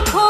লাখো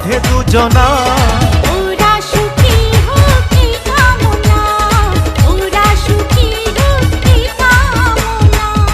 বাঁধে দুজনা।